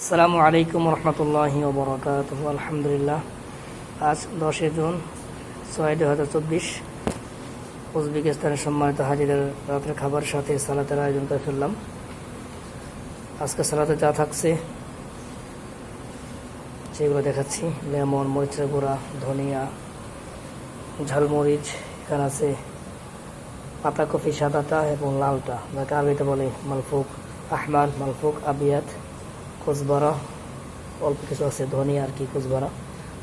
আসসালামু আলাইকুম রহমতুল্লাহ বরকাত আলহামদুলিল্লাহ, আজ দশই জুন, ছয় দুই হাজার চব্বিশ। উজবেকিস্তানের সম্মানিত হাজিদের রাতের খাবার সাথে সালাতের আয়োজন করে ফেললাম। আজকে সালাতে যা থাকছে, সেগুলো দেখাচ্ছি। লেমন, মরিচের গুঁড়া, ধনিয়া, ঝালমরিচ, এখানে আছে পাতা পাতাকপি সাদাটা এবং লালটা যাকে আরবিতে বলে মালফুক আহমাদ, মালফুক আবিয়াত। কোচবারা অল্প কিছু আছে ধনিয়া আর কি কোচবারা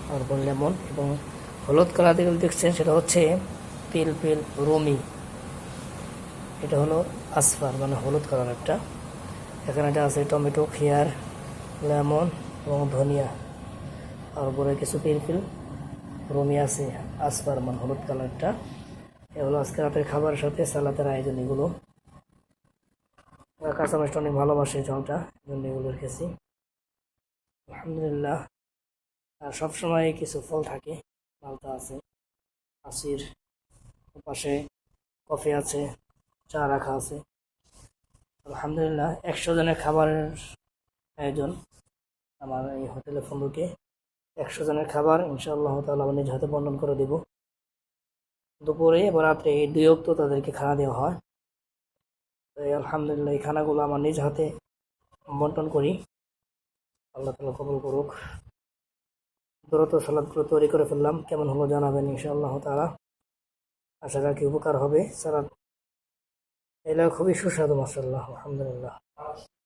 তারপর লেমন এবং হলুদ কালার যেগুলো দেখছেন সেটা হচ্ছে পিল পিল রমি। এটা হলো আসফার মানে হলুদ কালার একটা। এখানে এটা আছে টমেটো, খেয়ার, লেমন এবং ধনিয়া। আর তারপরে কিছু পিল পিল রমি আছে, আসফার মানে হলুদ কালারটা। এগুলো আজকে রাতের খাবারের সাথে সালাতের আয়োজন এগুলো। কাঁচা মাছটা অনেক ভালোবাসে জলটা জন্য এগুলো রেখেছি। আলহামদুলিল্লাহ আর সবসময় কিছু ফল থাকে, মালটা আছে আসির পাশে কফি আছে, চা রাখা আছে। আলহামদুলিল্লাহ, একশো জনের খাবারের আয়োজন আমার এই হোটেলে ফন্দুকে। একশো জনের খাবার, ইনশাআল্লাহ তাহলে আমি নিজ হাতে বন্টন করে দেব। দুপুরে এবং রাত্রে এই দুই অক্ত তাদেরকে খানা দেওয়া হয়। আলহামদুলিল্লাহ, এই খানাগুলো আমার নিজ হাতে বন্টন করি। আল্লাহ তালা কবল করুক। দ্রুত সালাদগুলো তৈরি করে ফেললাম। কেমন হলো জানাবেন ইনশাআল্লাহ তারা আশা রাখি উপকার হবে। সালাদ এগুলো খুবই সুস্বাদু মাসাল্লাহ আলহামদুলিল্লাহ।